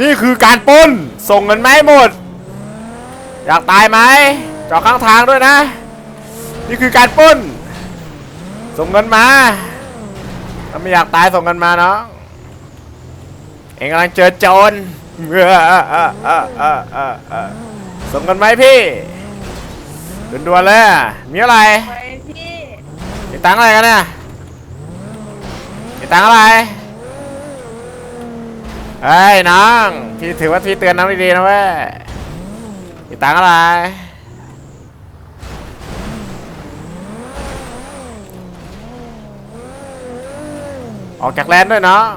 นี่คือการปล้น ส่งเงินไหมาให้หมด อยากตายไหมจอดข้างทางด้วยนะ นี่คือการปล้น ส่งเงินมาถ้าไม่อยากตายส่งเงินมาเนาะเองกำลังเจอโจรเออเออเออเออเออเออเออส่งเงินไหมาให้พี่ด่วนๆเลยอะมีอะไรไปพี่ มีตังค์อะไรกันเนี่ยมีตังค์อะไร เฮ้ยน้อง พี่ถือว่าพี่เตือนน้องดีๆนะเว้ยมีตังอะไร ออกจากแลนด้วยน้อง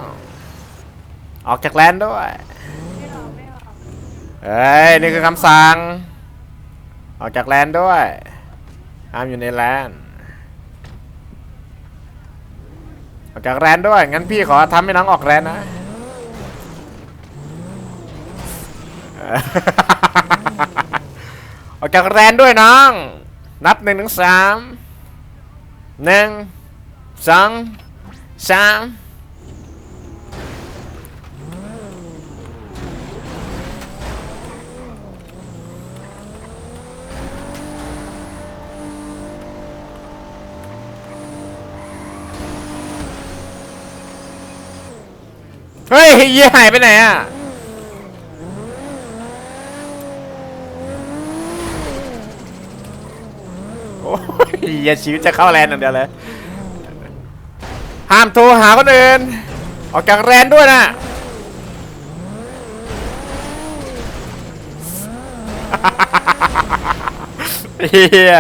ออกจากแลนด้วยไม่ออกไม่ออกเฮ้ย นี่คือคำสั่ง ออกจากแลนด้วยห้ามอยู่ในแลนออกจากแลนด้วย งั้นพี่ขอทำให้น้องออกแลนนะ ออกจากแลนด์ด้วยน้อง นับหนึ่งถึงสามหนึ่งสองสามเฮ้ยเยี่ยหายไปไหนอะ โอ้ยเหี้ยชีวิตจะเข้าแลนด์อย่างเดียวเลย ห้ามโทรหาคนอื่น ออกจากแลนด์ด้วยนะ เฮีย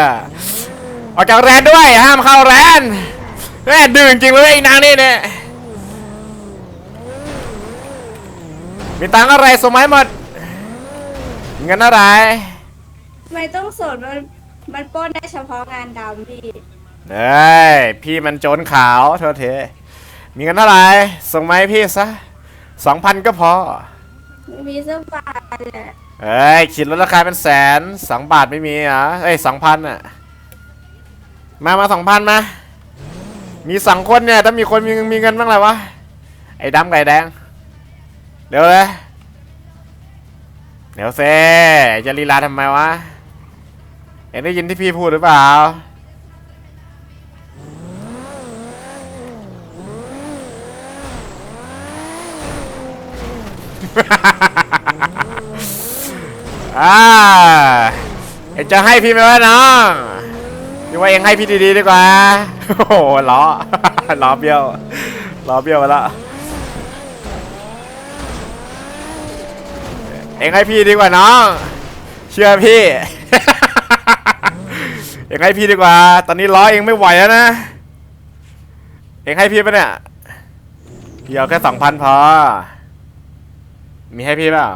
ออกจากแลนด์ด้วย ห้ามเข้าแลนด์แม่ดื้อจริงเลยไอ้นางนี่เนี่ย มีตังค์อะไรสมัยหมดเงินอะไรไม่ต้องสนมัน มันปล้นได้เฉพาะงานดำพี่เอ้ยพี่มันโจรขาวโทษเทมีเงินเท่าไหร่ส่งมาให้พี่ซะสองพันก็พอ มีเสื้อผ้าแหละเอ้ยคิดลดราคาเป็นแสนสองบาทไม่มีเหรอเอ้ยสองพันอะ มามาสองพันมา มีสองคนเนี่ย ถ้ามีคนมีมีเงินบ้างไรวะ ไอ้ดำไก่แดง เดี๋ยวเลย เดี๋ยวเซ่จะลีลาทำไมวะ เห็นได้ยินที่พี่พูดหรือเปล่า อ่าเอ็งจะให้พี่ไหมวะน้องพี่ว่าเองให้พี่ดีๆดีกว่า โอ้โหล้อ ล้อเบี้ยว ล้อเบี้ยวไปล้วเอ็งให้พี่ดีกว่าน้อง เชื่อพี่ เอ็งให้พี่ดีกว่า ตอนนี้ล้อเองไม่ไหวแล้วนะ เอ็งให้พี่ปะเนี่ยพี่เอาแค่สองพันพอ มีให้พี่เปล่า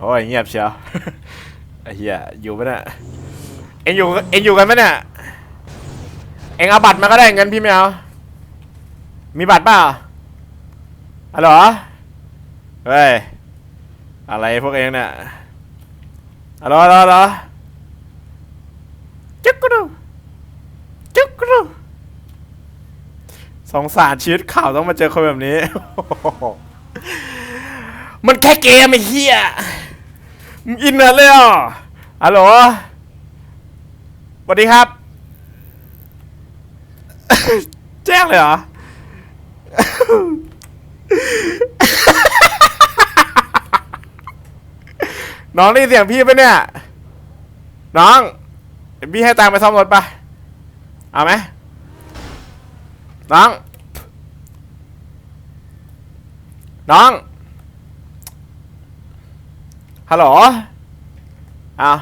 โอ้ยเงียบเชียวไอ้เหี้ยอยู่ปะเนี่ย เอ็งอยู่เอ็งอยู่กันปะเนี่ย เอ็งเอาบัตรมาก็ได้เงินพี่ไม่เอา มีบัตรเปล่าอะเหรอเฮ้ย อะไรพวกเองเนี่ยอะเหรอะเหรอะเหรอ กรูจุกรูสงสารชีวิตข่าวต้องมาเจอคนแบบนี้ มันแค่เกมไอ้เหี้ยมึงอินเนอร์เลยอะฮัลโหลสวัสดีครับ แจ้งเลยเหรอ น้องได้เสียงพี่ปะเนี่ย น้อง เดี๋ยวพี่ให้ตังค์ไปซ่อมรถปะเอาไหมน้อง น้อง ฮัลโหลเอา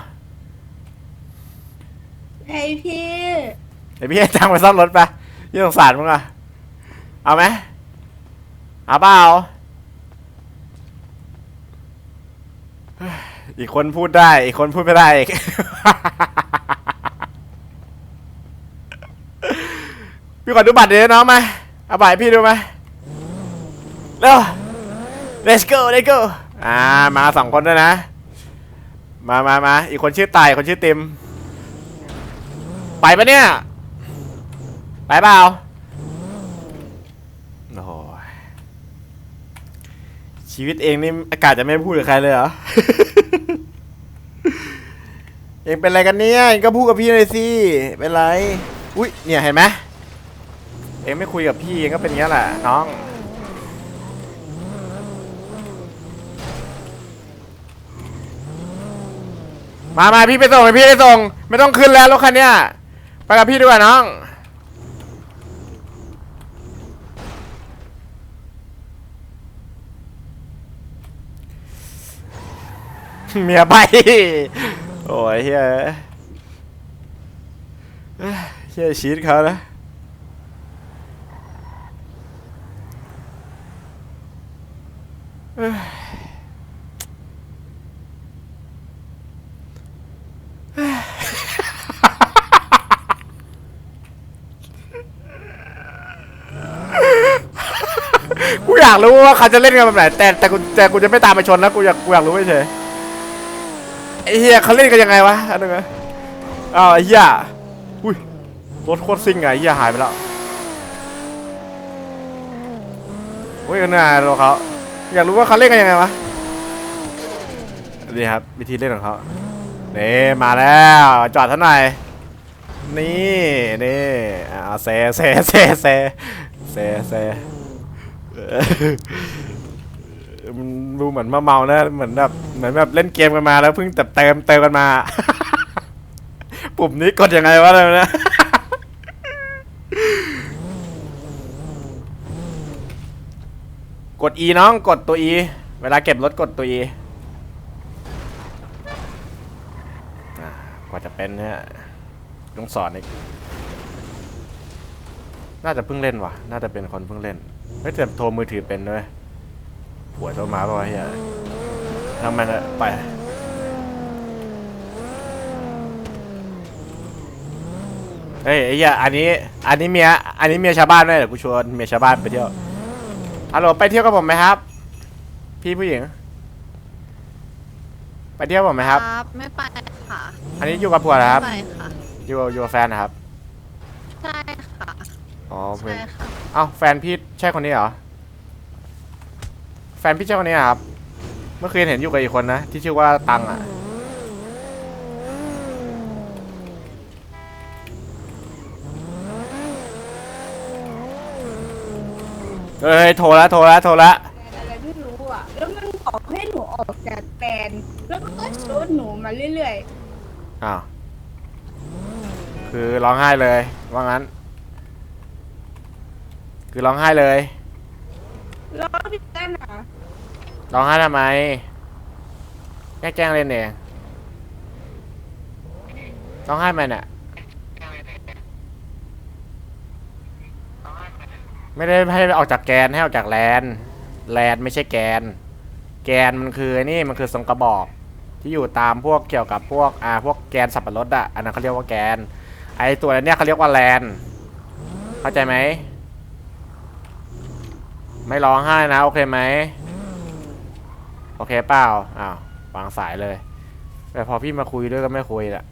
ไอพี่เดี๋ยวพี่ให้ตังค์ไปซ่อมรถไปยี่สงสารมึงอะเอาไหมเอาเปล่าเฮ้ยอีกคนพูดได้ อีกคนพูดไม่ได้อีก พี่ขอดูบัตรเดี๋ยวน้องมาเอาบัตรให้พี่ดูไหมเร็ว let's go let's go อ่ามาสองคนด้วยนะ มามามาอีกคนชื่อไต่คนชื่อติม ไปปะเนี่ย ไปเปล่าโอ้โหชีวิตเองนี่อากาศจะไม่พูดกับใครเลยเหรอ เองเป็นอะไรกันเนี่ยเองก็พูดกับพี่เลยสิ เป็นไร อุ้ยเนี่ยเห็นไหม เองไม่คุยกับพี่เองก็เป็นอย่างนี้แหละน้องมามาพี่ไปส่งพี่ไปส่ง ไม่ต้องขึ้นแล้วรถคันเนี้ยไปกับพี่ดีกว่าน้อง เมียไปโอ้ยเฮียเอ้ยเฮียชีตเขานะเอ้ย กูอยากรู้ว่าเขาจะเล่นกันแบบไหน แต่แต่กูแต่กูจะไม่ตามไปชนนะกูอยากกูอยากรู้เฉยไอ้เฮียเขาเล่นกันยังไงวะอันนึงนะอ้าวไอ้เฮียอุ้ยรถโคตรซิ่งไงไอ้เฮียหายไปแล้วโอ้ยกันหน้ารถเขา อยากรู้ว่าเขาเล่นกันยังไงวะนี่ครับวิธีเล่นของเขานี่มาแล้วจอดท่าหน่อยนี่นี่อ่าเซเซเซเซเซเซเออมันดูเหมือนมาเมานะเหมือนแบบเหมือนแบบเล่นเกมกันมาแล้วเพิ่งแต่เติมเติมกันมา ปุ่มนี้กดยังไงวะเลยนะ กด E น้องกดตัว E เวลาเก็บรถกดตัว E อ่ากว่าจะเป็นเนี่ยต้องสอนอีกน่าจะเพิ่งเล่นว่ะ น่าจะเป็นคนเพิ่งเล่นเฮ้ยแต่โทรมือถือเป็นด้วยผัวโทรมาป่าวะเฮียทำมันอะไป เฮ้ยไอ้เหี้ยอันนี้ อันนี้เมีย อันนี้เมียชาวบ้านด้วยเดี๋ยวกูชวนเมียชาวบ้านไปเที่ยว ฮัลโหลไปเที่ยวกับผมไหมครับ พี่ผู้หญิง ไปเที่ยวกับผมไหมครับ ไม่ไปค่ะอันนี้อยู่กับผัวนะครับ ไม่ไปค่ะ อยู่อยู่กับแฟนนะครับ ใช่ค่ะ อ๋อเพื่อนใช่ค่ะ เอ้าแฟนพี่ใช่คนนี้เหรอ แฟนพี่ใช่คนนี้เหรอครับ เมื่อคืนเห็นอยู่กับอีกคนนะที่ชื่อว่าตังอะ เฮ้ยโทรแล้วโทรแล้วโทรแล้วอะไรไม่รู้อะ แล้วมันบอกให้หนูออกจากแกนแล้วมันก็ชดหนูมาเรื่อยอ้าวคือร้องไห้เลยว่างั้น คือร้องไห้เลย ๆ แล้วพี่เต้นอะร้องไห้ทำไมแกล้งแกล้งเล่นเองร้องไห้ทำไมเนี่ย ไม่ได้ให้ออกจากแกนให้ออกจากแลนแลนไม่ใช่แกน แกนมันคือไอ้นี่มันคือทรงกระบอก ที่อยู่ตามพวกเกี่ยวกับพวกอ่าพวกแกนสับปะรดอะอันนั้นเขาเรียกว่าแกน ไอตัวนั้นเนี่ยเขาเรียกว่าแลนเข้าใจไหมไม่ร้องไห้นะโอเคไหมโอเคเปล่าอ้าววางสายเลย แต่พอพี่มาคุยด้วยก็ไม่คุยละ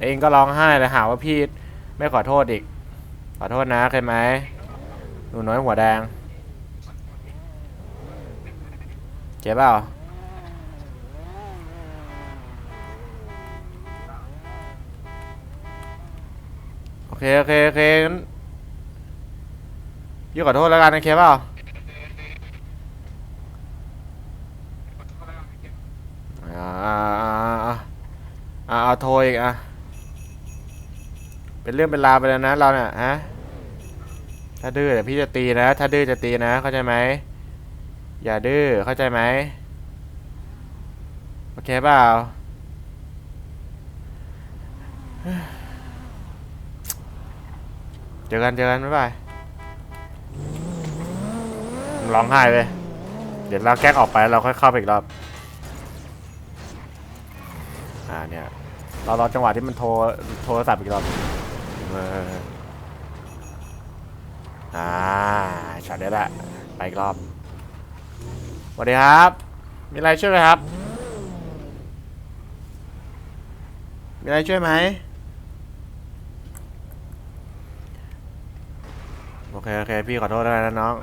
เองก็ร้องไห้เลยหาว่าพี่ไม่ขอโทษอีก ขอโทษนะเคยไหม หนูน้อยหัวแดง เจ็บเปล่าโอเค โอเค โอเคงั้นยี่ขอโทษแล้วกันนะเคเปล่าอ่าอ่าอ่าอ่าเอาโทรอีกอะ เป็นเรื่องเป็นราวไปแล้วนะเราเนี่ยฮะ ถ้าดื้อเดี๋ยวพี่จะตีนะ ถ้าดื้อจะตีนะ เข้าใจไหม อย่าดื้อ เข้าใจไหม โอเคเปล่า เจอกัน เจอกัน บ๊ายบายร้องไห้เลย เดี๋ยวเราแกล้งออกไปเราค่อยเข้าไปอีกรอบ อ่าเนี่ย เรารอจังหวะที่มันโทร โทรศัพท์อีกรอบเออ อ่าช็อตได้ละไปอีกรอบสวัสดีครับ มีอะไรช่วยไหมครับ มีอะไรช่วยไหมโอเคโอเคพี่ขอโทษด้วยนะน้อง